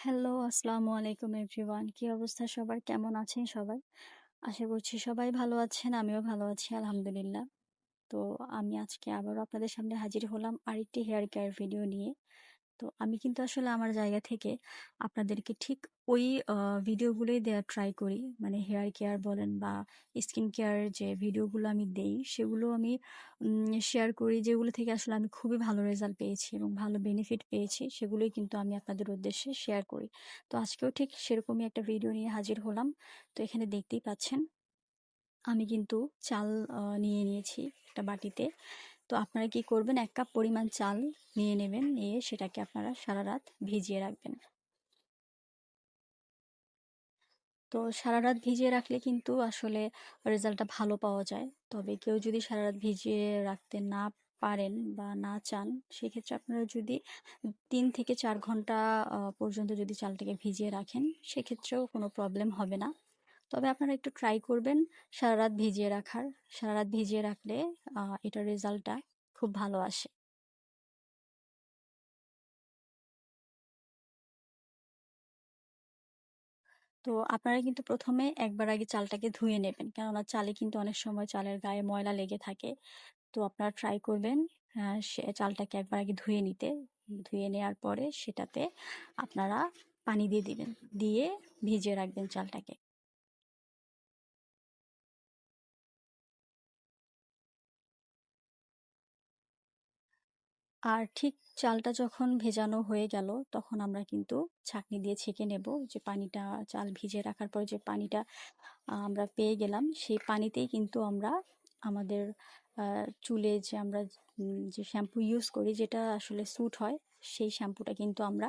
Hello, আসসালামু আলাইকুম everyone. কি অবস্থা সবার? কেমন আছেন সবাই? আশা করছি সবাই ভালো আছেন। আমিও ভালো আছি আলহামদুলিল্লাহ। তো আমি আজকে আবারও আপনাদের সামনে হাজির হলাম আরেকটি হেয়ার কেয়ার ভিডিও নিয়ে। তো আমি কিন্তু আসলে আমার জায়গা থেকে আপনাদেরকে ঠিক ওই ভিডিওগুলোই দেওয়ার ট্রাই করি। মানে হেয়ার কেয়ার বলেন বা স্কিন কেয়ার যে ভিডিওগুলো আমি দেই, সেগুলো আমি শেয়ার করি যেগুলো থেকে আসলে আমি খুবই ভালো রেজাল্ট পেয়েছি এবং ভালো বেনিফিট পেয়েছি, সেগুলোই কিন্তু আমি আপনাদের উদ্দেশ্যে শেয়ার করি। তো আজকেও ঠিক সেরকমই একটা ভিডিও নিয়ে হাজির হলাম। তো এখানে দেখতেই পাচ্ছেন, আমি কিন্তু চাল নিয়ে নিয়েছি একটা বাটিতে। তো আপনারা কি করবেন? এক কাপ পরিমাণ চাল নিয়ে নেবেন, নিয়ে সেটাকে আপনারা সারা রাত ভিজিয়ে রাখবেন। তো সারা রাত ভিজিয়ে রাখলে কিন্তু আসলে রেজাল্টটা ভালো পাওয়া যায়। তবে কেউ যদি সারা রাত ভিজিয়ে রাখতে না পারেন বা না চান, সেক্ষেত্রে আপনারা যদি তিন থেকে চার ঘণ্টা পর্যন্ত যদি চালটাকে ভিজিয়ে রাখেন, সেক্ষেত্রেও কোনো প্রবলেম হবে না। তবে আপনারা একটু ট্রাই করবেন সারা রাত ভিজিয়ে রাখার। সারা রাত ভিজিয়ে রাখলে এটার রেজাল্টটা খুব ভালো আসে। তো আপনারা কিন্তু প্রথমে একবার আগে চালটাকে ধুয়ে নেবেন। কেননা চালে কিন্তু অনেক সময় চালের গায়ে ময়লা লেগে থাকে। তো আপনারা ট্রাই করবেন সে চালটাকে একবার আগে ধুয়ে নিতে। ধুয়ে নেওয়ার পরে সেটাতে আপনারা পানি দিয়ে দিবেন। দিয়ে ভিজিয়ে রাখবেন চালটাকে। আর ঠিক চালটা যখন ভেজানো হয়ে গেল, তখন আমরা কিন্তু ছাঁকনি দিয়ে ছেঁকে নেব। যে পানিটা, চাল ভিজে রাখার পর যে পানিটা আমরা পেয়ে গেলাম, সেই পানিতেই কিন্তু আমরা আমাদের চুলে যে আমরা যে শ্যাম্পু ইউজ করি, যেটা আসলে স্যুট হয়, সেই শ্যাম্পুটা কিন্তু আমরা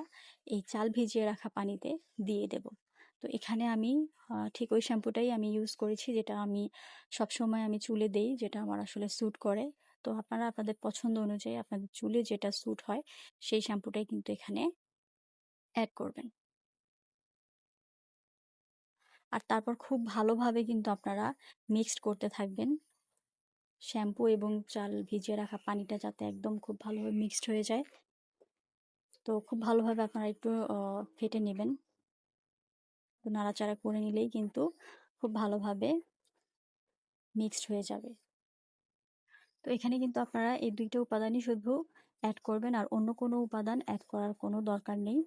এই চাল ভিজিয়ে রাখা পানিতে দিয়ে দেব। তো এখানে আমি ঠিক ওই শ্যাম্পুটাই আমি ইউজ করেছি যেটা আমি সবসময় আমি চুলে দেই, যেটা আমার আসলে স্যুট করে। তো আপনারা আপনাদের পছন্দ অনুযায়ী আপনাদের চুলে যেটা স্যুট হয়, সেই শ্যাম্পুটাই কিন্তু এখানে অ্যাড করবেন। আর তারপর খুব ভালোভাবে কিন্তু আপনারা মিক্সড করতে থাকবেন। শ্যাম্পু এবং চাল ভিজিয়ে রাখা পানিটা যাতে একদম খুব ভালোভাবে মিক্সড হয়ে যায়। তো খুব ভালোভাবে আপনারা একটু ফেটে নেবেন। নাড়াচাড়া করে নিলেই কিন্তু খুব ভালোভাবে মিক্সড হয়ে যাবে। তো এখানে কিন্তু আপনারা এই দুইটা উপাদানই শুধু অ্যাড করবেন আর অন্য কোনো উপাদান অ্যাড করার কোনো দরকার নেই।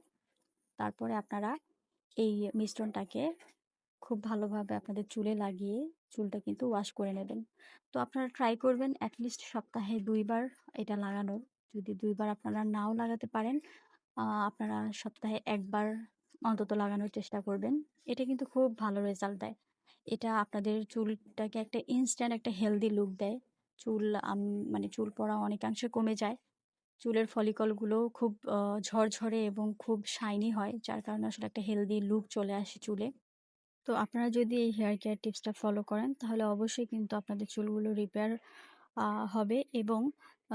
তারপরে আপনারা এই মিশ্রণটাকে খুব ভালোভাবে আপনাদের চুলে লাগিয়ে চুলটা কিন্তু ওয়াশ করে নেবেন। তো আপনারা ট্রাই করবেন অ্যাটলিস্ট সপ্তাহে দুইবার এটা লাগানোর। যদি দুইবার আপনারা নাও লাগাতে পারেন আপনারা সপ্তাহে একবার অন্তত লাগানোর চেষ্টা করবেন। এটা কিন্তু খুব ভালো রেজাল্ট দেয়। এটা আপনাদের চুলটাকে একটা ইনস্ট্যান্ট একটা হেলদি লুক দেয়। চুল মানে চুল পড়া অনেকাংশে কমে যায়। চুলের ফলিকলগুলো খুব ঝরঝরে এবং খুব শাইনি হয়, যার কারণে আসলে একটা হেলদি লুক চলে আসে চুলে। তো আপনারা যদি এই হেয়ার কেয়ার টিপসটা ফলো করেন, তাহলে অবশ্যই কিন্তু আপনাদের চুলগুলো রিপেয়ার হবে এবং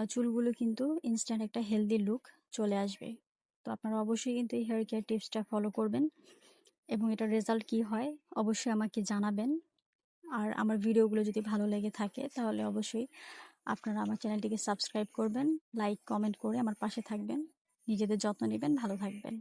চুলগুলো কিন্তু ইনস্ট্যান্ট একটা হেলদি লুক চলে আসবে। তো আপনারা অবশ্যই কিন্তু এই হেয়ার কেয়ার টিপসটা ফলো করবেন এবং এটার রেজাল্ট কি হয় অবশ্যই আমাকে জানাবেন। আর আমার ভিডিওগুলো যদি ভালো লেগে থাকে তাহলে অবশ্যই আপনারা আমার চ্যানেলটিকে সাবস্ক্রাইব করবেন লাইক কমেন্ট করে আমার পাশে থাকবেন। নিজেদের যত্ন নেবেন, ভালো থাকবেন।